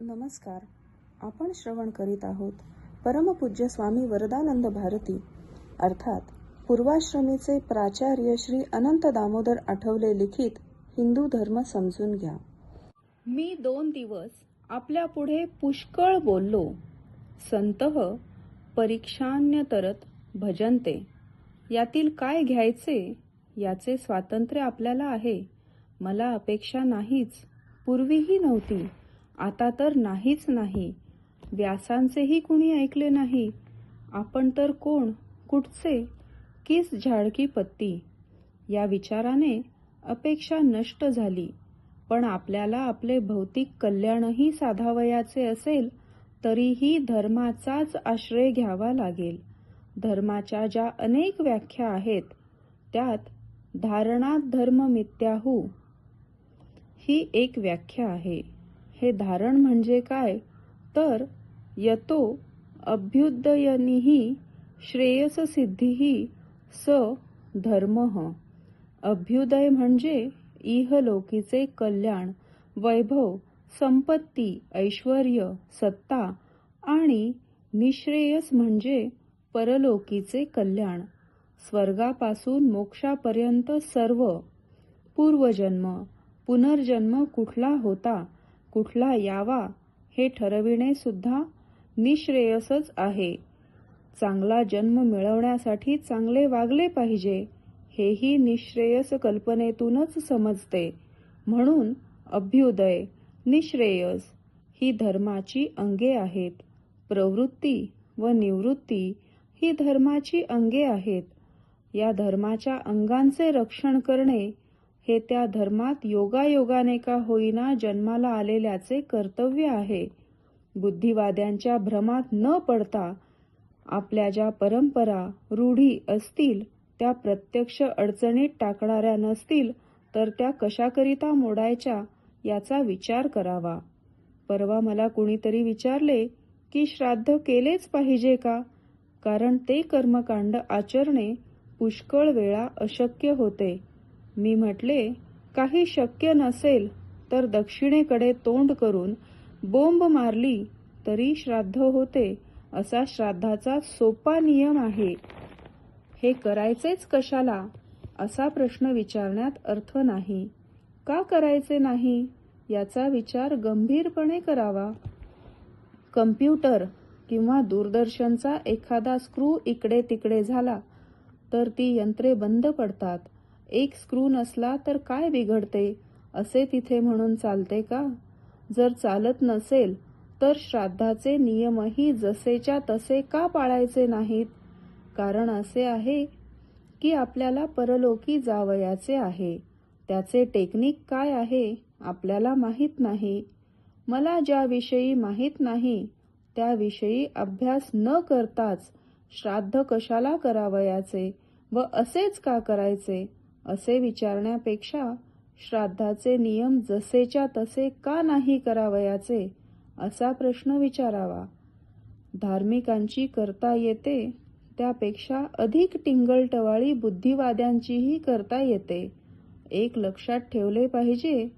नमस्कार. आपण श्रवण करीत आहोत परमपूज्य स्वामी वरदानंद भारती. अर्थात पूर्वाश्रमीचे प्राचार्य श्री अनंत दामोदर आठवले लिखित हिंदू धर्म समजून घ्या. मी दोन दिवस आपल्या पुढे पुष्कळ बोललो. संतः परीक्षान्यतरत भजनते. यातील काय घ्यायचे? याचे स्वातंत्र्य आपल्याला आहे. मला अपेक्षा नाहीच. पूर्वीही नव्हती. आता तर नाहीच नाही. व्यासांचेही कुणी ऐकले नाही. आपण तर कोण कुठचे? किस झाडकी पत्ती? या विचाराने अपेक्षा नष्ट झाली. पण आपल्याला आपले भौतिक कल्याणही साधावयाचे असेल तरीही धर्माचाच आश्रय घ्यावा लागेल. धर्माच्या ज्या अनेक व्याख्या आहेत त्यात धारणात धर्म मिथ्याहू ही एक व्याख्या आहे. हे धारण म्हणजे काय? तर यतो अभ्युदयनिही श्रेयससिद्धीही स धर्म. अभ्युदय म्हणजे इहलोकीचे कल्याण वैभव संपत्ती ऐश्वर सत्ता आणि निश्रेयस म्हणजे परलोकीचे कल्याण. स्वर्गापासून मोक्षापर्यंत सर्व पूर्वजन्म पुनर्जन्म कुठला होता? कुठला यावा हे ठरविणे सुद्धा निश्रेयसच आहे. चांगला जन्म मिळवण्यासाठी चांगले वागले पाहिजे हेही निश्रेयस कल्पनेतूनच समजते. म्हणून अभ्युदय निश्रेयस ही धर्माची अंगे आहेत. प्रवृत्ती व निवृत्ती ही धर्माची अंगे आहेत. या धर्माच्या अंगांचे रक्षण करणे हे त्या धर्मात योगायोगाने का होईना जन्माला आलेल्याचे कर्तव्य आहे. बुद्धिवाद्यांच्या भ्रमात न पडता आपल्या ज्या परंपरा रूढी असतील त्या प्रत्यक्ष अडचणीत टाकणाऱ्या नसतील तर त्या कशाकरिता मोडायच्या याचा विचार करावा. परवा मला कुणीतरी विचारले की श्राद्ध केलेच पाहिजे का? कारण ते कर्मकांड आचरणे पुष्कळ वेळा अशक्य होते. मी म्हटले काही शक्य नसेल तर दक्षिणेकडे तोंड करून बोंब मारली तरी श्राद्ध होते असा श्राद्धाचा सोपा नियम आहे. हे करायचेच कशाला? असा प्रश्न विचारण्यात अर्थ नाही. का करायचे नाही? याचा विचार गंभीरपणे करावा. कम्प्युटर किंवा दूरदर्शनचा एखादा स्क्रू इकडे तिकडे झाला तर ती यंत्रे बंद पडतात. एक स्क्रू नसला तर काय बिघडते? असे तिथे म्हणून चालते का? जर चालत नसेल तर श्राद्धाचे नियमही जसेच्या तसे का पाळायचे नाहीत? कारण असे आहे की आपल्याला परलोकी जावयाचे आहे. त्याचे टेक्निक काय आहे आपल्याला माहीत नाही. मला ज्याविषयी माहीत नाही त्याविषयी अभ्यास न करताच श्राद्ध कशाला करावयाचे व असेच का करायचे? असे विचारण्यापेक्षा श्राद्धाचे नियम जसेच्या तसे का नाही करावयाचे असा प्रश्न विचारावा. धार्मिकांची करता येते त्यापेक्षा अधिक टिंगलटवाळी बुद्धिवाद्यांचीही करता येते. एक लक्षात ठेवले पाहिजे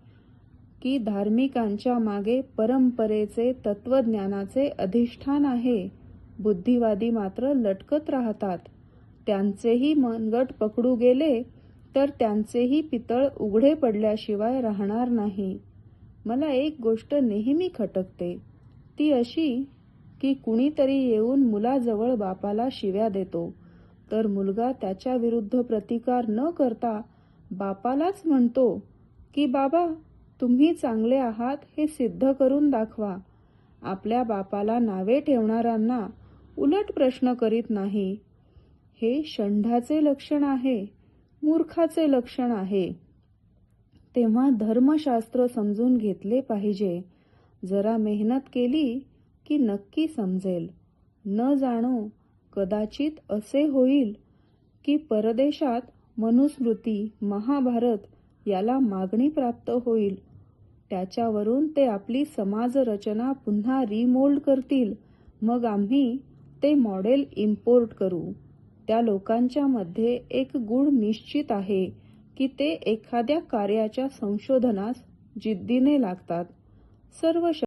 की धार्मिकांच्या मागे परंपरेचे तत्वज्ञानाचे अधिष्ठान आहे. बुद्धिवादी मात्र लटकत राहतात. त्यांचेही मनगट पकडू गेले तर त्यांचेही पितळ उघडे पडल्याशिवाय राहणार नाही. मला एक गोष्ट नेहमी खटकते. ती अशी की कुणीतरी येऊन मुलाजवळ बापाला शिव्या देतो. तर मुलगा त्याच्या विरुद्ध प्रतिकार न करता बापालाच म्हणतो की बाबा तुम्ही चांगले आहात हे सिद्ध करून दाखवा. आपल्या बापाला नावे ठेवणाऱ्यांना उलट प्रश्न करीत नाही. हे षंढाचे लक्षण आहे. मूर्खाचे लक्षण आहे. तेव्हा धर्मशास्त्र समजून घेतले पाहिजे. जरा मेहनत केली की नक्की समजेल. न जाणो कदाचित असे होईल की परदेशात मनुस्मृती महाभारत याला मागणी प्राप्त होईल. त्याच्यावरून ते आपली समाजरचना पुन्हा रिमोल्ड करतील. मग आम्ही ते मॉडेल इम्पोर्ट करू. त्या लोकांच्या मध्ये एक गुण निश्चित आहे की ते एखाद्या कार्याच्या संशोधनास जिद्दीने लागतात. सर्व